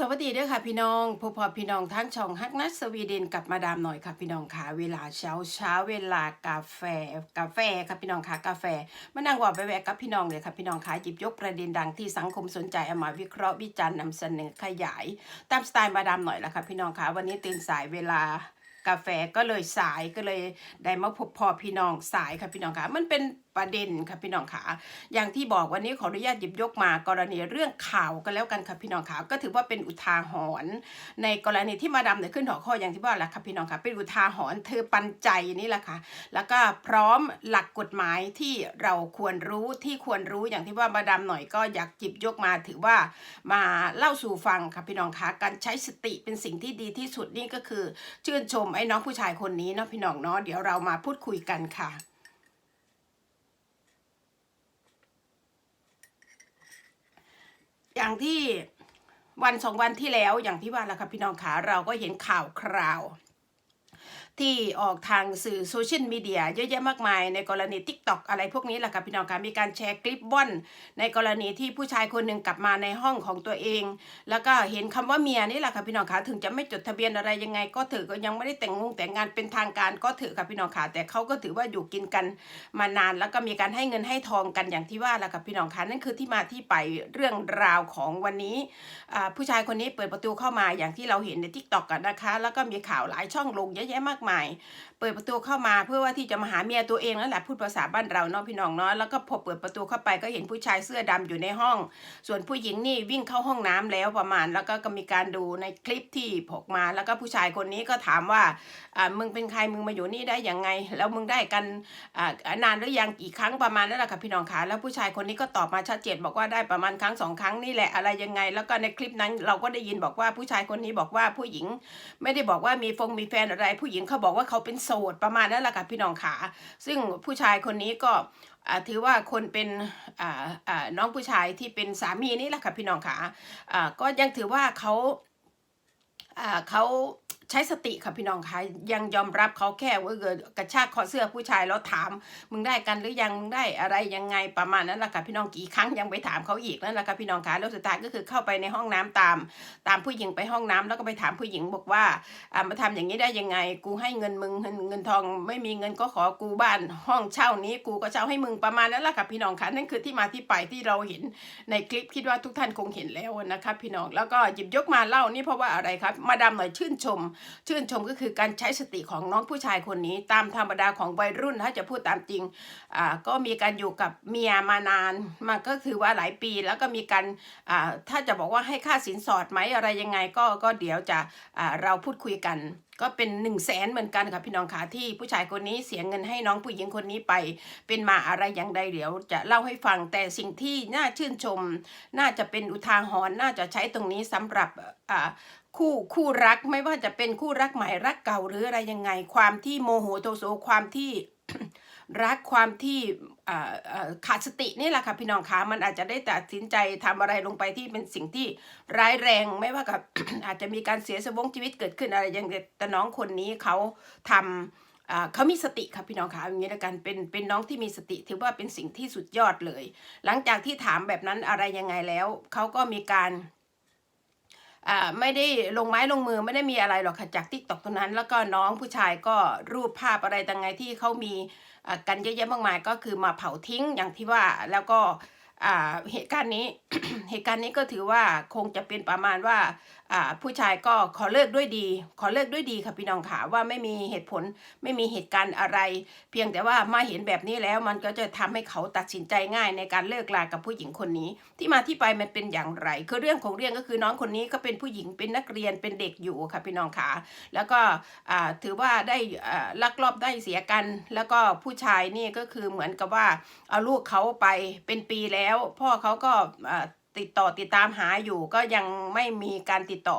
สวัสดีด้วยค่ะพี่น้องผู้พอพี่น้องทั้งช่องฮักนัทสวีเดนกับมาดามหน่อยค่ะพี่น้องค่ะเวลาเช้าเช้าเวลากาแฟกาแฟค่ะพี่น้องค่ะกาแฟมานั่งว่าไปแวะกับพี่น้องเลยค่ะพี่น้องค่ะหยิบยกประเด็นดังที่สังคมสนใจเอามาวิเคราะห์วิจารณ์นำเสนอขยาย ตามสไตล์มาดามหน่อยละค่ะพี่น้องค่ะวันนี้ตื่นสายเวลากาแฟก็เลยสายก็เลยได้มาพบพอพี่น้องสายค่ะพี่น้องค่ะมันเป็น ประเด็นค่ะพี่น้องค่ะอย่างที่บอกวันนี้ขออนุญาตหยิบยกมากรณีเรื่องข่าวกันแล้วกันค่ะพี่น้องค่ะก็ถือว่าเป็นอุทาหรณ์ในกรณีที่มาดามเนี่ยขึ้นหัวข้ออย่างที่ว่าแหละค่ะพี่น้องค่ะเป็นอุทาหรณ์เธอปันใจนี่แหละค่ะแล้วก็พร้อมหลักกฎหมายที่เราควรรู้ที่ควรรู้อย่างที่ว่ามาดามหน่อยก็อยากหยิบยกมาถือว่ามาเล่าสู่ฟังค่ะพี่น้องค่ะการใช้สติเป็นสิ่งที่ดีที่สุดนี่ก็คือชื่นชมไอ้น้องผู้ชายคนนี้เนาะพี่น้องเนาะเดี๋ยวเรามาพูดคุยกันค่ะ อย่างที่วันสองวันที่แล้วอย่างที่ว่าแหละค่ะพี่น้องขาเราก็เห็นข่าวคราว ที่ออกทางสื่อโซเชียลมีเดียเยอะแยะมากมาย ในกรณี t ิ k t o k อะไรพวกนี้แหละค่ะพี่น้องคะมีการแชร์คลิปว่อนในกรณีที่ผู้ชายคนหนึ่งกลับมาในห้องของตัวเอง แล้วก็เห็นคำว่าเมียนี่แหละค่ะพี่น้องคะถึงจะไม่จดทะเบียนอะไรยังไง ก็ถือก็ยังไม่ได้แต่งงงแต่งงานเป็นทางการก็ถือค่ะพี่น้องคะแต่เขาก็ถือว่าอยู่กินกันมานาน แล้วก็มีการให้เงินให้ทองกันอย่างที่ว่าแหละค่ะพี่น้องคะนั่นคือที่มาที่ไปเรื่องราวของวันนี้ผู้ชายคนนี้เปิดประตูเข้ามาอย่างที่เราเห็นใน t ิ k t o k กันนะคะ แล้วก็มีข่าวหลายช่องลงเยอะแยะมากมาย เปิดประตูเข้ามาเพื่อว่าที่จะมาหาเมียตัวเองนั่นแหละพูดภาษาบ้านเราเนาะพี่น้องเนาะแล้วก็พอเปิดประตูเข้าไปก็เห็นผู้ชายเสื้อดำอยู่ในห้อง ส่วนผู้หญิงนี่วิ่งเข้าห้องน้ำแล้วประมาณ แล้วก็ก็มีการดูในคลิปที่ผกมา แล้วก็ผู้ชายคนนี้ก็ถามว่าอ่ามึงเป็นใครมึงมาอยู่นี่ได้ยังไง แล้วมึงได้กันอ่านานหรือยังกี่ครั้งประมาณนั่นแหละค่ะพี่น้องคะแล้วผู้ชายคนนี้ก็ตอบมาชัดเจนบอกว่าได้ประมาณครั้งสองครั้งนี่แหละอะไรยังไง แล้วก็ในคลิปนั้นเราก็ได้ยินบอกว่าผู้ชายคนนี้บอกว่าผู้หญิง ไม่ได้บอกว่ามีฟงมีแฟนอะไรผู้หญิงเขาาบอกว่าเขาเป็นโสดประมาณนั้นแหละค่ะพี่น้องขาซึ่งผู้ชายคนนี้ก็ถือว่าคนเป็นน้องผู้ชายที่เป็นสามีนี่แหละค่ะพี่น้องขาก็ยังถือว่าเขาเขา ใช้สติค่ะพี่น้องคะยังยอมรับเขาแค่ว่าเกิดกระชากคอเสื้อผู้ชายแล้วถาม มึงได้กันหรือยังมึงได้อะไรยังไงประมาณนั้นแหละค่ะพี่น้องกี่ครั้งยังไปถามเขาอีกนั่นแหละค่ะพี่น้องคะแล้วสุดท้ายก็คือเข้าไปในห้องน้ำตาม ตามผู้หญิงไปห้องน้ำแล้วก็ไปถามผู้หญิงบอกว่าอ่ามาทำอย่างนี้ได้ยังไง กูให้เงินมึงเงินเงินทองไม่มีเงินก็ขอกูบ้านห้องเช่านี้ กูก็เช่าให้มึงประมาณนั้นแหละค่ะพี่น้องคะนั่นคือที่มาที่ไปที่เราเห็นในคลิปคิดว่าทุกท่านคงเห็นแล้วนะคะพี่น้องแล้วก็หยิบยกมาเล่านี่เพราะว่าอะไรครับมาดามหน่อยชื่นชมชื่นชมก็คือการใช้สติของน้องผู้ชายคนนี้ ตามธรรมดาของวัยรุ่นถ้าจะพูดตามจริงอ่าก็มีการอยู่กับเมียมานานมันก็ถือว่าหลายปีแล้วก็มีการอ่าถ้าจะบอกว่าให้ค่าสินสอดไหมอะไรยังไงก็ก็เดี๋ยวจะอ่าเราพูดคุยกันก็เป็นหนึ่งแสนเหมือนกันค่ะพี่น้องค่ะที่ผู้ชายคนนี้เสียเงินให้น้องผู้หญิงคนนี้ไป เป็นมาอะไรอย่างใดเดี๋ยว จะเล่าให้ฟังแต่สิ่งที่น่าชื่นชม น่าจะเป็นอุทาหรณ์น่าจะใช้ตรงนี้สำหรับ คู่คู่รักไม่ว่าจะเป็นคู่รักใหม่รักเก่าหรืออะไรยังไง ความที่โมโหโทโสความที่รักความที่ขาดสตินี่แหละค่ะพี่น้องคะมันอาจจะได้ตัดสินใจทำอะไรลงไปที่เป็นสิ่งที่ร้ายแรงไม่ว่ากับอาจจะมีการเสียสวงชีวิตเกิดขึ้นอะไรอย่างแต่น้องคนนี้เขาทำอ่าเขามีสติค่ะพี่น้องคะอย่างนี้แล้วกันเป็นเป็นน้องที่มีสติถือว่าเป็นสิ่งที่สุดยอดเลย หลังจากที่ถามแบบนั้นอะไรยังไงแล้วเขาก็มีการ ไม่ได้ลงไม้ลงมือไม่ได้มีอะไรหรอกค่ะจากทิกตอกตรงนั้น แล้วก็น้องผู้ชายก็รูปภาพอะไรต่างไงที่เขามีกันเยอะแยะมากมายก็คือมาเผาทิ้งอย่างที่ว่าแล้วก็เหตุการณ์นี้เหตุการณ์นี้ก็ถือว่าคงจะเป็นประมาณว่า ผู้ชายก็ขอเลิกด้วยดี ขอเลิกด้วยดีค่ะพี่น้องค่ะว่าไม่มีเหตุผลไม่มีเหตุการณ์อะไร เพียงแต่ว่ามาเห็นแบบนี้แล้วมันก็จะทำให้เขาตัดสินใจง่ายในการเลิกลากับผู้หญิงคนนี้ ที่มาที่ไปมันเป็นอย่างไร คือเรื่องของเรื่องก็คือน้องคนนี้ก็เป็นผู้หญิงเป็นนักเรียนเป็นเด็กอยู่ค่ะพี่น้องค่ะแล้วก็ถือว่าได้ลักลอบได้เสียกัน แล้วก็ผู้ชายนี่ก็คือเหมือนกับว่าเอาลูกเขาไปเป็นปีแล้ว พ่อเขาก็ ติดต่อติดตามหาอยู่ก็ยังไม่มีการติดต่อ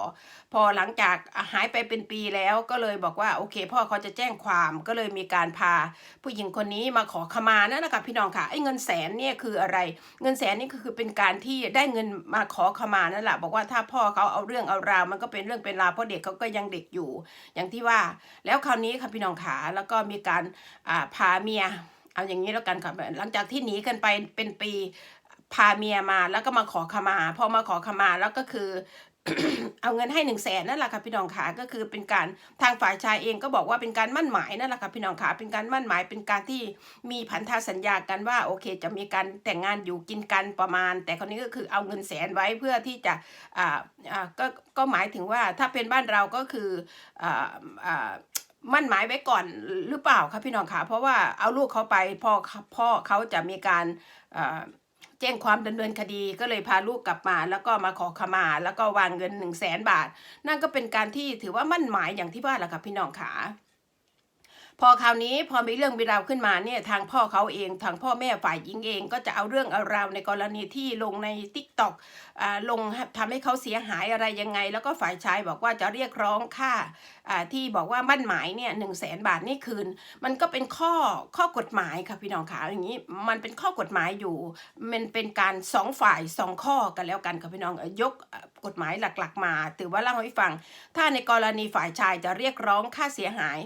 พอหลังจากหายไปเป็นปีแล้วก็เลยบอกว่าโอเค พ่อเขาจะแจ้งความก็เลยมีการพา ผู้หญิงคนนี้มาขอขมานั่นะคะพี่น้องค่ะไอ้เงินแสนเนี่ยคืออะไร เงินแสนนี่ก็คือเป็นการที่ได้เงินมาขอขมานั่นแหละบอกว่าถ้าพ่อเขาเอาเรื่องเอาราวมันก็เป็นเรื่องเป็นราวเพราะเด็กเขาก็ยังเด็กอยู่ อย่างที่ว่า แล้วคราวนี้ค่ะพี่น้องขาแล้วก็มีการพาเมียเอาอย่างนี้แล้วกันค่ะหลังจากที่หนีกันไปเป็นปี พาเมียมาแล้วก็มาขอขมาพอมาขอขมาแล้วก็คือ เอาเงินให้หนึ่งแสนนั่นแหละค่ะพี่น้องขาก็คือเป็นการทางฝ่ายชายเองก็บอกว่าเป็นการมั่นหมายนั่นแหละค่ะพี่น้องขาเป็นการมั่นหมายเป็นการที่มีพันธสัญญากันว่าโอเค จะมีการแต่งงานอยู่กินกันประมาณ แต่คนนี้ก็คือเอาเงินแสนไว้เพื่อที่จะอ่าอ่าก็ก็หมายถึงว่าถ้าเป็นบ้านเราก็คืออ่าอ่ามั่นหมายไว้ก่อนหรือเปล่าคะพี่น้องคะเพราะว่าเอาลูกเขาไปพ่อพ่อเขาจะมีการอ่อ แจ้งความดำเนินคดีก็เลยพาลูกกลับมา แล้วก็มาขอขมา แล้วก็วางเงินหนึ่งแสนบาท นั่นก็เป็นการที่ถือว่ามั่นหมายอย่างที่ว่าแหละค่ะพี่น้องขา พอคราวนี้พอมีเรื่องมีราวขึ้นมาเนี่ยทางพ่อเขาเองทางพ่อแม่ฝ่ายหญิงเอง ก็จะเอาเรื่องเอาราวในกรณีที่ลงใน t ิ k t o k อ่าลงทำให้เขาเสียหายอะไรยังไง แล้วก็ฝ่ายชายบอกว่าจะเรียกร้องค่าอ่าที่บอกว่ามั่นหมายเนี่ยหนึ่งแสนบาทนี่คืน มันก็เป็นข้อข้อกฎหมายค่ะพี่น้องขาอย่างนี้มันเป็นข้อกฎหมายอยู่ มันเป็นการสองฝ่ายสองข้อกันแล้วกันค่ะพี่น้องยก กฎหมายหลักๆ มา ถือว่าเล่าให้ฟัง ถ้าในกรณีฝ่ายชายจะเรียกร้องค่าเสียหาย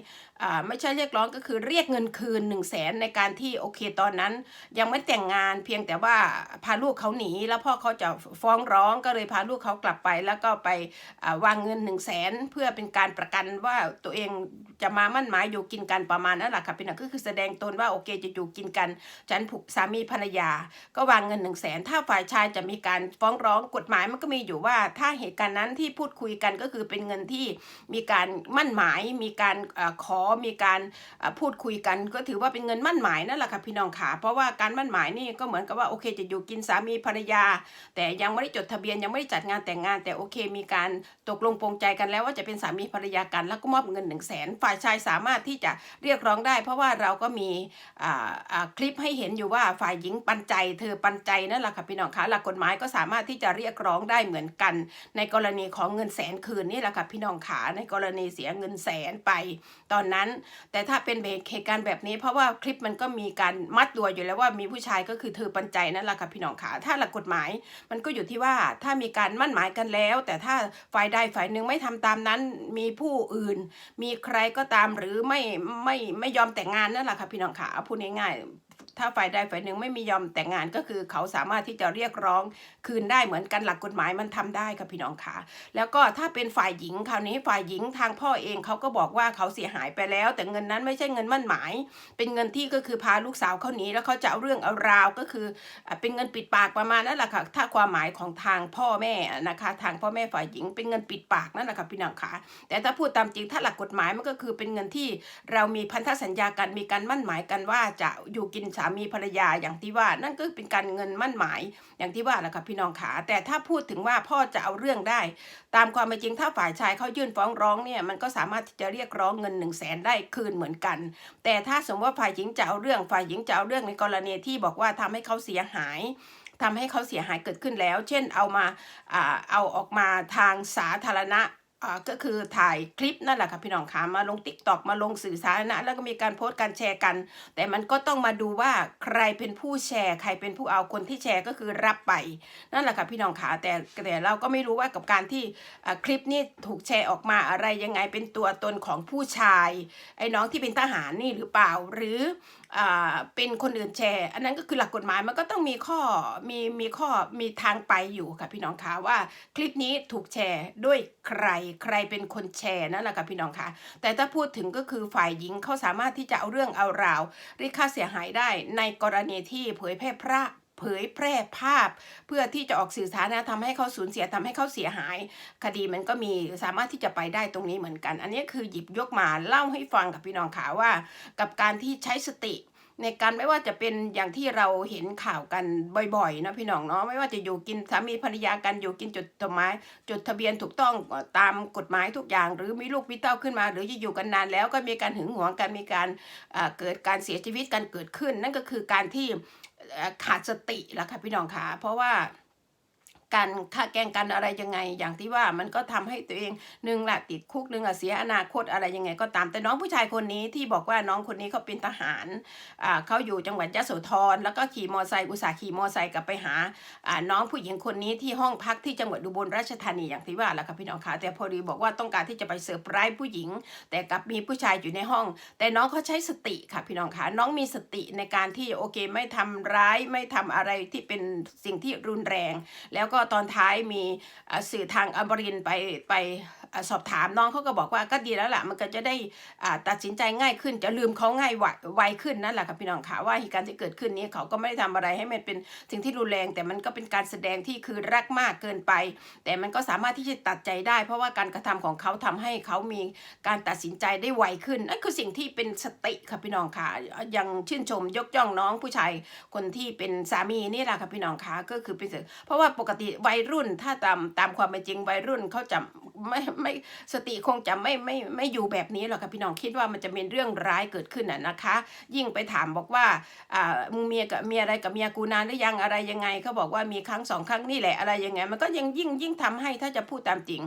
อ่าไม่ใช่เรียกร้องก็คือเรียกเงินคืน1นึ่งแสนในการที่โอเคตอนนั้น ยังไม่แต่งงานเพียงแต่ว่าพาลูกเขาหนี แล้วพ่อเขาจะฟ้องร้องก็เลยพาลูกเขากลับไป แล้วก็ไปวางเงิน1นึ่งแสนเพื่อเป็นการประกันว่าตัวเองจะมามั่นหมายอยู่กินกันประมาณนั้นแหละค่ะพี่น้องก็คือแสดงตนว่าโอเคจะอยู่กินกันฉันผูกสามีภรรยา ก็วางเงินหนึ่งแสนถ้าฝ่ายชายจะมีการฟ้องร้องกฎหมายมันก็มีอยู่ว่าถ้าเหตุการณ์นั้นที่พูดคุยกันก็คือเป็นเงินที่มีการมั่นหมาย มีการอขอมีการพูดคุยกัน ก็ถือว่าเป็นเงินมั่นหมายนั่นแหละค่ะพี่น้องขาเพราะว่าการมั่นหมายนี่ก็เหมือนกับว่าโอเคจะอยู่กินสามีภรรยา แต่ยังไม่ได้จดทะเบียนยังไม่ได้จัดงานแต่งงาน แต่โอเค มีการตกลงปรงใจกันแล้วว่าจะเป็นสามีภรรยากันแล้วก็มอบเงินหนึ่งแสนฝ่ายชายสามารถที่จะเรียกร้องได้ เพราะว่าเราก็มีคลิปให้เห็นอยู่ว่าฝ่ายหญิงปันใจ เธอปันใจนั่นแหละค่ะพี่น้องคะหลักกฎหมายก็สามารถที่จะเรียกร้องได้เหมือนกันในกรณีของเงินแสนคืนนี่แหละค่ะพี่น้องขาในกรณีเสียเงินแสนไปตอนนั้น แต่ถ้าเป็นเหตุการณ์แบบนี้ เพราะว่าคลิปมันก็มีการมัดตัวอยู่แล้วว่ามีผู้ชายก็คือเธอปันใจนั่นแหละค่ะพี่น้องขาถ้าหลักกฎหมายมันก็อยู่ที่ว่าถ้ามีการมั่นหมายกันแล้ว แต่ถ้าฝ่ายใดฝ่ายหนึ่งไม่ทำตามนั้นมีผู้อื่น มีใครก็ตามหรือไม่ไม่ไม่ยอมแต่งงานนั่นแหละค่ะพี่น้องขาพูดง่ายๆ ถ้าฝ่ายใดฝ่ายหนึ่งไม่มียอมแต่งงานก็คือ เขาสามารถที่จะเรียกร้องคืนได้เหมือนกันหลักกฎหมายมันทำได้ค่ะพี่น้องขาแล้วก็ถ้าเป็นฝ่ายหญิงคราวนี้ฝ่ายหญิงทางพ่อเองเขาก็บอกว่าเขาเสียหายไปแล้ว แต่เงินนั้นไม่ใช่เงินมั่นหมาย เป็นเงินที่ก็คือพาลูกสาวเขาหนีแล้วเขาจะเอาเรื่องเอาราวก็คือ เป็นเงินปิดปากประมาณนั้นแหละค่ะถ้าความหมายของทางพ่อแม่นะคะ ทางพ่อแม่ฝ่ายหญิงเป็นเงินปิดปากนั่นแหละค่ะพี่น้องขาแต่ถ้าพูดตามจริงถ้าหลักกฎหมายมันก็คือเป็นเงินที่เรามีพันธสัญญากันมีการมั่นหมายกันว่าจะอยู่กินสามมีภรรยาอย่างที่ว่านั่นก็เป็นการเงินมั่นหมายอย่างที่ว่าแหละค่ะพี่น้องขาแต่ถ้าพูดถึงว่าพ่อจะเอาเรื่องได้ ตามความเป็นจริงถ้าฝ่ายชายเขายื่นฟ้องร้องเนี่ยมันก็สามารถที่จะเรียกร้องเงินหนึ่งแสนได้คืนเหมือนกัน แต่ถ้าสมมติว่าฝ่ายหญิงจะเอาเรื่องฝ่ายหญิงจะเอาเรื่องในกรณีที่บอกว่าทำให้เขาเสียหายทำให้เขาเสียหายเกิดขึ้นแล้ว เช่นเอามาอ่าเอาออกมาทางสาธารณะ ก็คือถ่ายคลิปนั่นแหละค่ะพี่น้องขามาลงติ๊กตอกมาลงสื่อสาธารณะแล้วก็มีการโพสต์การแชร์กัน แต่มันก็ต้องมาดูว่าใครเป็นผู้แชร์ ใครเป็นผู้เอาคนที่แชร์ก็คือรับไปนั่นแหละค่ะพี่น้องขาแต่แต่เราก็ไม่รู้ว่ากับการที่คลิปนี้ถูกแชร์ออกมาอะไรยังไงเป็นตัวตนของผู้ชายไอ้น้องที่เป็นทหารนี่หรือเปล่าหรือเป็นคนอื่นแชร์ อันนั้นก็คือหลักกฎหมายมันก็ต้องมีข้อมีมีข้อมีทางไปอยู่ค่ะพี่น้องคะว่าคลิปนี้ถูกแชร์ด้วยใครใครเป็นคนแชร์นั่นแหละค่ะพี่น้องคะแต่ถ้าพูดถึงก็คือฝ่ายหญิงเขาสามารถที่จะเอาเรื่องเอาราวเรียกค่าเสียหายได้ในกรณีที่เผยแพร่พระเผยแพร่ภาพเพื่อที่จะออกสื่อสาธารณะทำให้เขาสูญเสียทำให้เขาเสียหาย คดีมันก็มีสามารถที่จะไปได้ตรงนี้เหมือนกัน อันนี้คือหยิบยกมาเล่าให้ฟังกับพี่น้องขาว่า กับการที่ใช้สติ ในการไม่ว่าจะเป็นอย่างที่เราเห็นข่าวกันบ่อยๆนะพี่น้องเนาะไม่ว่าจะอยู่กินสามีภรรยากันอยู่กินจดทะเบียนจดทะเบียนถูกต้องตามกฎหมายทุกอย่าง หรือมีลูกมีเต้าขึ้นมา หรือจะอยู่กันนานแล้วก็มีการหึงหวงกันมีการเกิดการเสียชีวิตกันเกิดขึ้น นั่นก็คือการที่ขาดสติละค่ะพี่น้องคะเพราะว่า การฆ่าแกล้งกันอะไรยังไง อย่างที่ว่ามันก็ทำให้ตัวเองหนึ่งละติดคุกหนึ่งละเสียอนาคตอะไรยังไงก็ตามแต่น้องผู้ชายคนนี้ที่บอกว่าน้องคนนี้เขาเป็นทหารอ่าเขาอยู่จังหวัดยะโสธรแล้วก็ขี่มอไซค์อุตส่าห์ขี่มอไซค์กลับไปหาอ่าน้องผู้หญิงคนนี้ที่ห้องพักที่จังหวัดอุบลราชธานีอย่างที่ว่าแหละค่ะพี่น้องคะแต่พอดีบอกว่าต้องการที่จะไปเซอร์ไพรส์ผู้หญิง แต่กลับมีผู้ชายอยู่ในห้อง แต่น้องเขาใช้สติค่ะพี่น้องคะน้องมีสติในการที่โอเคไม่ทำร้ายไม่ทำอะไรที่เป็นสิ่งที่รุนแรง แล้วก็ตอนท้ายมีสื่อทางอมรินไปไป สอบถามน้องเขาก็บอกว่าก็ดีแล้วล่ะ มันก็จะได้ตัดสินใจง่ายขึ้น จะลืมเขาง่ายไวขึ้นนั่นแหละค่ะพี่น้องค่ะว่าเหตุการณ์ที่เกิดขึ้นนี้เขาก็ไม่ได้ทำอะไรให้มันเป็นสิ่งที่รุนแรง แต่มันก็เป็นการแสดงที่คือรักมากเกินไป แต่มันก็สามารถที่จะตัดใจได้ เพราะว่าการกระทำของเขาทำให้เขามีการตัดสินใจได้ไวขึ้นนั่นคือสิ่งที่เป็นสติค่ะพี่น้องค่ะยังชื่นชมยกย่องน้องผู้ชายคนที่เป็นสามีนี่แหละค่ะพี่น้องค่ะก็คือเป็นเพราะว่าปกติวัยรุ่นถ้าตามตามความเป็นจริงวัยรุ่นเขาจะ ไม่ไม่สติคงจะไม่ไม่ไม่อยู่แบบนี้หรอกค่ะพี่น้องคิดว่ามันจะเป็นเรื่องร้ายเกิดขึ้นน่ะนะคะ ยิ่งไปถามบอกว่าอ่ามึงเมียกับเมียอะไรกับเมียกูนานหรือยังอะไรยังไงเขาบอกว่ามีครั้งสองครั้งนี่แหละอะไรยังไง มันก็ยังยิ่งยิ่งทำให้ถ้าจะพูดตามจริง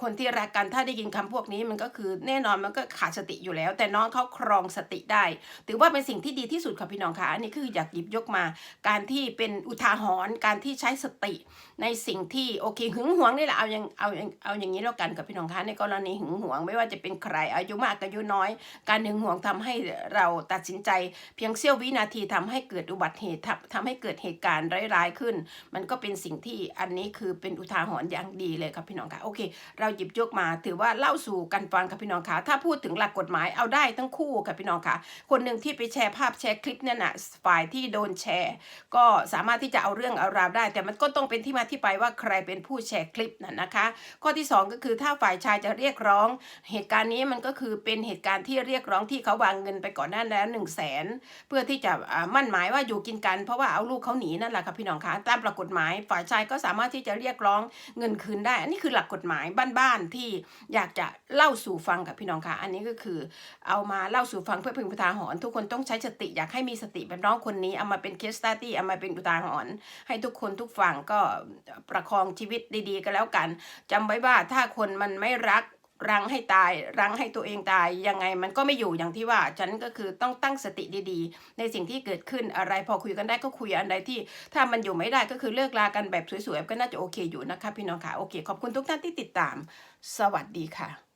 คนที่รักกันถ้าได้ยินคำพวกนี้มันก็คือแน่นอนมันก็ขาดสติอยู่แล้ว แต่น้องเขาครองสติได้ ถือว่าเป็นสิ่งที่ดีที่สุดค่ะพี่น้องค่ะอันนี้คืออยากหยิบยกมา การที่เป็นอุทาหรณ์การที่ใช้สติในสิ่งที่โอเคหึงหวงนี่แหละเอาอย่างเอาอย่างเอาอย่างนี้แล้วกันกับพี่น้องคะในกรณีหึงหวง ไม่ว่าจะเป็นใครอายุมากอายุน้อย การหึงหวงทำให้เราตัดสินใจ เพียงเสี้ยววินาทีทำให้เกิดอุบัติเหตุทำให้เกิดเหตุการณ์ร้ายๆขึ้น มันก็เป็นสิ่งที่อันนี้คือเป็นอุทาหรณ์อย่างดีเลยครับพี่น้องคะโอเค เราหยิบยกมาถือว่าเล่าสู่กันฟังครับพี่น้องคะถ้าพูดถึงหลักกฎหมายเอาได้ทั้งคู่ค่ะพี่น้องคะคนหนึ่งที่ไปแชร์ภาพแชร์คลิปเนี่ยนะฝ่ายที่โดนแชร์ ก็สามารถที่จะเอาเรื่องเอาราวได้ แต่มันก็ต้องเป็นที่มาที่ไปว่าใครเป็นผู้แชร์คลิปนั่นนะคะ ข้อที่สองก็คือถ้าฝ่ายชายจะเรียกร้อง เหตุการณ์นี้มันก็คือเป็นเหตุการณ์ที่เรียกร้องที่เขาวางเงินไปก่อนหน้านั้นหนึ่งแสนเพื่อที่จะมั่นหมายว่าอยู่กินกัน เพราะว่าเอาลูกเขาหนีนั่นแหละค่ะพี่น้องคะตามหลักกฎหมาย ฝ่ายชายก็สามารถที่จะเรียกร้องเงินคืนได้ อันนี้คือหลักกฎหมายบ้านๆที่อยากจะเล่าสู่ฟังกับพี่น้องคะอันนี้ก็คือเอามาเล่าสู่ฟังเพื่อเป็นอุทาหรณ์ทุกคนต้องใช้สติอยากให้มีสติแบบน้องคนนี้เอามาเป็นเคสตัตี้เอามาเป็นอุทาหรณ์ให้ทุกคนทุกฝั่งก็ประคองชีวิตดีๆก็แล้วกันจำไว้ว่าถ้าคนมันไม่รักรังให้ตายรังให้ตัวเองตายยังไงมันก็ไม่อยู่อย่างที่ว่าฉันก็คือต้องตั้งสติดีๆ ในสิ่งที่เกิดขึ้นอะไรพอคุยกันได้ก็คุยอันใดที่ ถ้ามันอยู่ไม่ได้ก็คือเลิกลากันแบบสวยๆก็น่าจะโอเคอยู่นะคะพี่น้องค่ะโอเค ขอบคุณทุกท่านที่ติดตาม สวัสดีค่ะ